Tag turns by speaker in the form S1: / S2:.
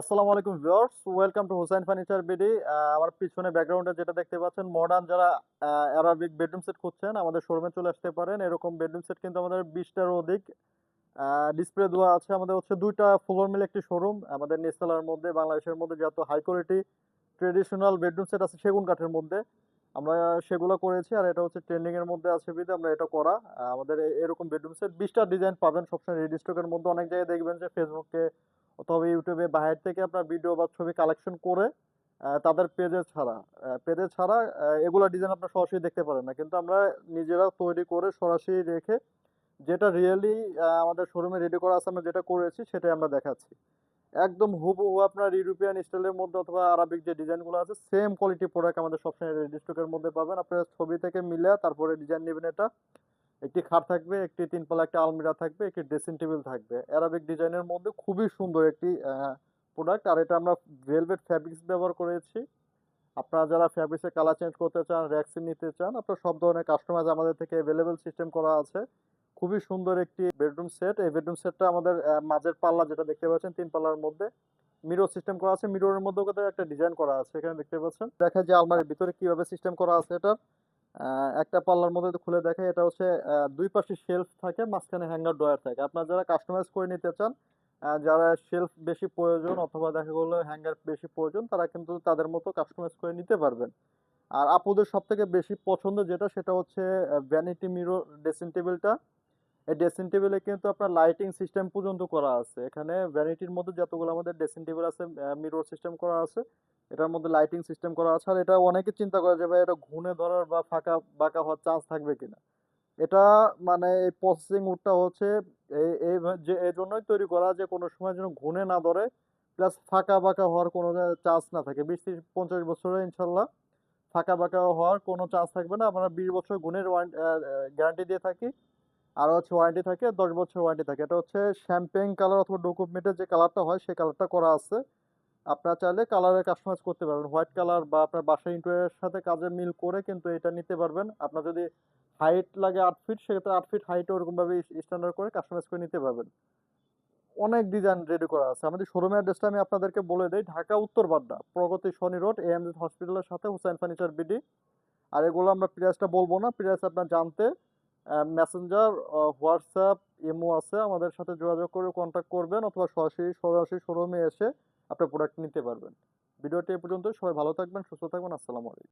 S1: আসসালামু আলাইকুম viewers, welcome to Hossain furniture BD. আমার পিছনে ব্যাকগ্রাউন্ডে যেটা দেখতে পাচ্ছেন মডার্ন যারা অ্যারাবিক বেডরুম সেট খুঁজছেন, আমাদের শোরুমে চলে আসতে পারেন। এরকম বেডরুম সেট কিন্তু আমাদের বিশটার অধিক। ডিসপ্লে দেওয়া আছে আমাদের হচ্ছে দুইটা ফ্লোর মিলে একটি শোরুম আমাদের নিস্তলার মধ্যে, বাংলাদেশের মধ্যে যত high quality traditional bedroom set আছে সেগুন কাঠের মধ্যে। আমরা সেগুলো করেছি আর এটা হচ্ছে ট্রেন্ডিং এর মধ্যে আছে বিধে আমরা এটা করা। আমাদের এরকম বেডরুম সেট বিশটা ডিজাইন পাবেন সবসময়। রেডি স্টকের মধ্যে অনেক জায়গায় দেখবেন যে ফেসবুকে অথবা ইউটিউবে বাইরে থেকে আপনার ভিডিও বা ছবি কালেকশন করে তাদের পেজে ছাড়া পেজে ছাড়া এগুলো ডিজাইন আপনার সরাসরি দেখতে পারেন না। কিন্তু আমরা নিজেরা তৈরি করে সরাসরি রেখে যেটা রিয়েলি আমাদের শোরুমে রেডি করা আছে, আমরা যেটা করেছি সেটাই আমরা দেখাচ্ছি। একদম হুবহু আপনার ইউরোপিয়ান স্টাইলের মধ্যে অথবা আরবিক যে ডিজাইনগুলো আছে সেম কোয়ালিটি প্রোডাক্ট আমাদের সবসময় রেডি স্টকের মধ্যে পাবেন। আপনারা ছবি থেকে মিলে তারপরে ডিজাইন নেবেন এটা। একটি খাট থাকবে, একটি তিন পাল্লা একটা আলমিরা থাকবে, একটি ড্রেসিং টেবিল থাকবে। অ্যারাবিক ডিজাইনের মধ্যে খুবই সুন্দর একটি প্রোডাক্ট আর এটা আমরা ভেলভেট ফ্যাব্রিক্স ব্যবহার করেছি। আপনারা যারা ফ্যাব্রিক্সের কালার চেঞ্জ করতে চান র্যাক্সিন নিতে চান, আপনার সব ধরনের কাস্টমাইজ আমাদের থেকে অ্যাভেলেবেল সিস্টেম করা আছে। খুবই সুন্দর একটি বেডরুম সেট এই বেডরুম সেটটা আমাদের মাঝের পাল্লা যেটা দেখতে পাচ্ছেন তিন পাল্লার মধ্যে মিরর সিস্টেম করা আছে। মিররের মধ্যেও কিন্তু একটা ডিজাইন করা আছে, এখানে দেখতে পাচ্ছেন। দেখা যায় আলমারির ভিতরে কীভাবে সিস্টেম করা আছে এটা একটা পাল্লার মধ্যে খুলে দেখে এটা হচ্ছে দুই পাশে শেলফ থাকে, মাঝখানে হ্যাঙ্গার ড্রয়ার থাকে। আপনারা যারা কাস্টমাইজ করে নিতে চান যারা শেলফ বেশি প্রয়োজন অথবা দেখা গেলো হ্যাঙ্গার বেশি প্রয়োজন, তারা কিন্তু তাদের মতো কাস্টমাইজ করে নিতে পারবেন। আর আপুদের সব থেকে বেশি পছন্দ যেটা, সেটা হচ্ছে ভ্যানিটি মিরর ড্রেসিং টেবিলটা এই ড্রেসিং টেবিলে কিন্তু আপনার লাইটিং সিস্টেম পর্যন্ত করা আছে। এখানে ভ্যানিটির মধ্যে যতগুলো আমাদের ড্রেসিং টেবিল আছে মিরর সিস্টেম করা আছে এটার মধ্যে লাইটিং সিস্টেম করা আছে। আর এটা অনেকে চিন্তা করে যে, ভাই, এটা ঘুনে ধরার বা ফাঁকা, বাঁকা হওয়ার চান্স থাকবে কিনা? এটা মানে এই প্রসেসিং উডটা হচ্ছে এই এই যে এই জন্যই তৈরি করা যে, কোনো সময় যেন ঘুনে না ধরে প্লাস ফাঁকা, বাঁকা হওয়ার কোনো চান্স না থাকে। বিশ ত্রিশ, পঞ্চাশ বছরে ইনশাল্লাহ ফাঁকা, বাঁকা হওয়ার কোনো চান্স থাকবে না। আমরা বিশ বছর গুণের গ্যারান্টি দিয়ে থাকি। আর হচ্ছে ওয়ারেন্টি থাকে, দশ বছর ওয়ারেন্টি থাকে। এটা হচ্ছে শ্যাম্পেন কালার অথবা ডকুমেন্টের যে কালারটা হয় সেই কালারটা করা আছে। আপনারা চাইলে কালারের কাস্টমাইজ করতে পারবেন। হোয়াইট কালার বা আপনার বাসা ইন্টেরিয়রের সাথে কাজে মিল করে কিন্তু এটা নিতে পারবেন। আপনার যদি হাইট লাগে আট ফিট সেক্ষেত্রে আট ফিট হাইট ওরকমভাবে স্ট্যান্ডার্ড করে কাস্টমাইজ করে নিতে পারবেন। অনেক ডিজাইন রেডি করা আছে। আমাদের শোরুমের অ্যাড্রেসটা আমি আপনাদেরকে বলে দিই। ঢাকা উত্তর বাড্ডা, প্রগতি শনি রোড এএমজি হসপিটালের সাথে হুসাইন ফার্নিচার বিডি আর এগুলো আমরা প্রাইসটা বলব না। প্রাইস আপনার জানতে মেসেঞ্জার হোয়াটসঅ্যাপ ইমো আছে। আমাদের সাথে যোগাযোগ করে কন্ট্যাক্ট করবেন অথবা সরাসরি সরাসরি শোরুমে এসে আপনার প্রোডাক্ট নিতে পারবেন। ভিডিওটি এ পর্যন্ত সবাই ভালো থাকবেন সুস্থ থাকবেন। আসসালামু আলাইকুম।